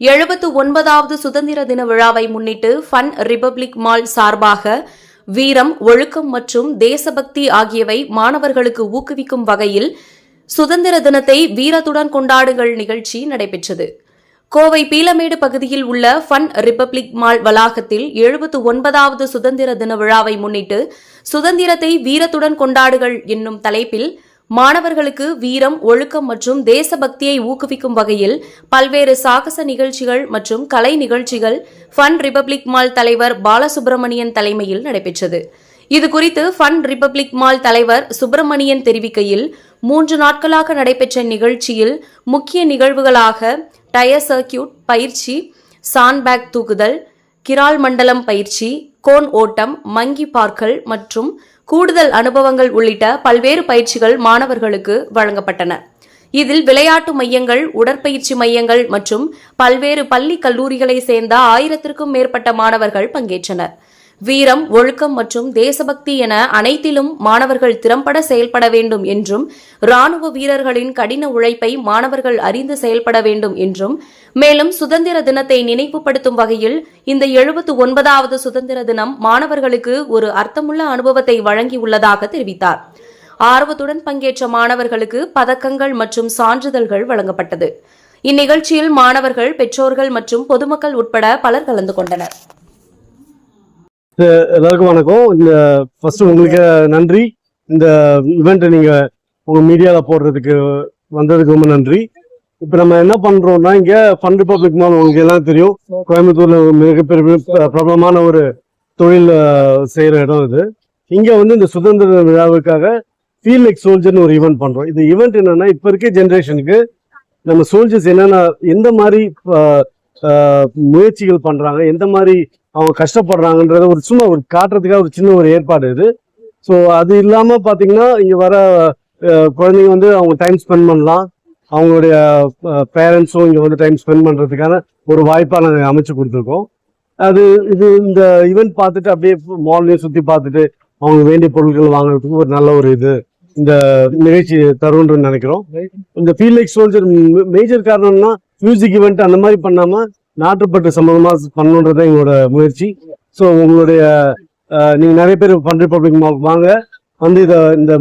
எழுபத்து ஒன்பதாவது சுதந்திர தின விழாவை முன்னிட்டு ஃபன் ரிபப்ளிக் மால் சார்பாக வீரம் ஒழுக்கம் மற்றும் தேசபக்தி ஆகியவை மாணவர்களுக்கு ஊக்குவிக்கும் வகையில் சுதந்திர தினத்தை வீரத்துடன் கொண்டாடுங்கள் நிகழ்ச்சி நடைபெற்றது. கோவை பீலமேடு பகுதியில் உள்ள ஃபன் ரிபப்ளிக் மால் வளாகத்தில் எழுபத்து ஒன்பதாவது சுதந்திர தின விழாவை முன்னிட்டு சுதந்திரத்தை வீரத்துடன் கொண்டாடுகள் என்னும் தலைப்பில் மாணவர்களுக்கு வீரம் ஒழுக்கம் மற்றும் தேசபக்தியை ஊக்குவிக்கும் வகையில் பல்வேறு சாகச நிகழ்ச்சிகள் மற்றும் கலை நிகழ்ச்சிகள் ஃபன் ரிபப்ளிக் மால் தலைவர் பாலசுப்பிரமணியன் தலைமையில் நடைபெற்றது. இதுகுறித்து ஃபன் ரிபப்ளிக் மால் தலைவர் சுப்பிரமணியன் தெரிவிக்கையில் மூன்று நாட்களாக நடைபெற்ற நிகழ்ச்சியில் முக்கிய நிகழ்வுகளாக டயர் சர்க்கியூட் பயிற்சி சாண்ட்பேக் தூக்குதல் கிரால் மண்டலம் பயிற்சி கோன் ஓட்டம் மங்கி பார்க்கல் மற்றும் கூடுதல் அனுபவங்கள் உள்ளிட்ட பல்வேறு பயிற்சிகள் மாணவர்களுக்கு வழங்கப்பட்டன. இதில் விளையாட்டு மையங்கள் உடற்பயிற்சி மையங்கள் மற்றும் பல்வேறு பள்ளி கல்லூரிகளை சேர்ந்த ஆயிரத்திற்கும் மேற்பட்ட மாணவர்கள் பங்கேற்றனர். வீரம் ஒழுக்கம் மற்றும் தேசபக்தி என அனைத்திலும் மாணவர்கள் திறம்பட செயல்பட வேண்டும் என்றும் ராணுவ வீரர்களின் கடின உழைப்பை மாணவர்கள் அறிந்து செயல்பட வேண்டும் என்றும் மேலும் சுதந்திர தினத்தை நினைவுபடுத்தும் வகையில் இந்த எழுபத்து ஒன்பதாவது சுதந்திர தினம் மாணவர்களுக்கு ஒரு அர்த்தமுள்ள அனுபவத்தை வழங்கியுள்ளதாக தெரிவித்தார். ஆர்வத்துடன் பங்கேற்ற மாணவர்களுக்கு பதக்கங்கள் மற்றும் சான்றிதழ்கள் வழங்கப்பட்டது. இந்நிகழ்ச்சியில் மாணவர்கள் பெற்றோர்கள் மற்றும் பொதுமக்கள் உட்பட பலர் கலந்து கொண்டனர். எல்லாருக்கும் வணக்கம். இந்த ஃபர்ஸ்ட் உங்களுக்கு நன்றி. இந்த இவெண்ட்டை நீங்க உங்கள் மீடியாவில் போடுறதுக்கு வந்ததுக்கு ரொம்ப நன்றி. இப்ப நம்ம என்ன பண்றோம்னா இங்க ஃபன் ரிபப்ளிக் மால் உங்களுக்கு எல்லாம் தெரியும். கோயம்புத்தூர்ல மிகப்பெரிய பிரபலமான ஒரு தொழில் செய்யற இடம் இது. இங்க வந்து இந்த சுதந்திர விழாவுக்காக ஃபீல் லைக் சோல்ஜர்னு ஒரு ஈவெண்ட் பண்றோம். இந்த ஈவெண்ட் என்னன்னா இப்ப இருக்க ஜென்ரேஷனுக்கு நம்ம சோல்ஜர்ஸ் என்னென்ன எந்த மாதிரி முயற்சிகள் பண்றாங்க எந்த மாதிரி அவங்க கஷ்டப்படுறாங்கன்றத ஒரு சும்மா ஒரு காட்டுறதுக்காக ஒரு சின்ன ஒரு ஏற்பாடு இது. ஸோ அது இல்லாம பாத்தீங்கன்னா இங்க வர குழந்தைங்க வந்து அவங்க டைம் ஸ்பெண்ட் பண்ணலாம். அவங்களுடைய பேரண்ட்ஸும் இங்கே வந்து டைம் ஸ்பெண்ட் பண்ணுறதுக்கான ஒரு வாய்ப்பாக நாங்கள் அமைச்சு கொடுத்துருக்கோம். அது இது இந்த ஈவெண்ட் பார்த்துட்டு அப்படியே மால்லையும் சுற்றி பார்த்துட்டு அவங்க வேண்டிய பொருட்கள் வாங்குறதுக்கு ஒரு நல்ல ஒரு இது இந்த நிகழ்ச்சி தரும்னு நினைக்கிறோம். இந்த ஃபீல் லைக் சோல்ஜர் மேஜர் காரணம்னா மியூசிக் ஈவெண்ட் அந்த மாதிரி பண்ணாமல் நாட்டுப்பட்டு சம்மந்தமாக பண்ணணுன்றது தான் எங்களோட முயற்சி. ஸோ உங்களுடைய நீங்கள் நிறைய பேர் ஃபன் பப்ளிக் வாங்க. வந்து இதை இந்த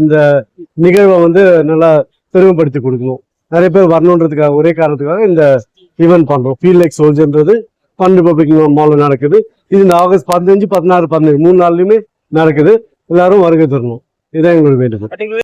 இந்த நிகழ்வை வந்து நல்லா பெருமைப்படுத்தி கொடுக்கணும். நிறைய பேர் வரணுன்றதுக்காக ஒரே காரணத்துக்காக இந்த ஈவெண்ட் பண்ணுறோம் ஃபீல் லைக் சோல்ஜர்ன்றது பன் ரிபப்ளிக் மால்ல நடக்குது. இது இந்த ஆகஸ்ட் பதினஞ்சு பதினாறு பதினேழு மூணு நாள்லையுமே நடக்குது. எல்லாரும் வருகை தரணும். இதான் எங்களுடைய வேண்டுகோள்.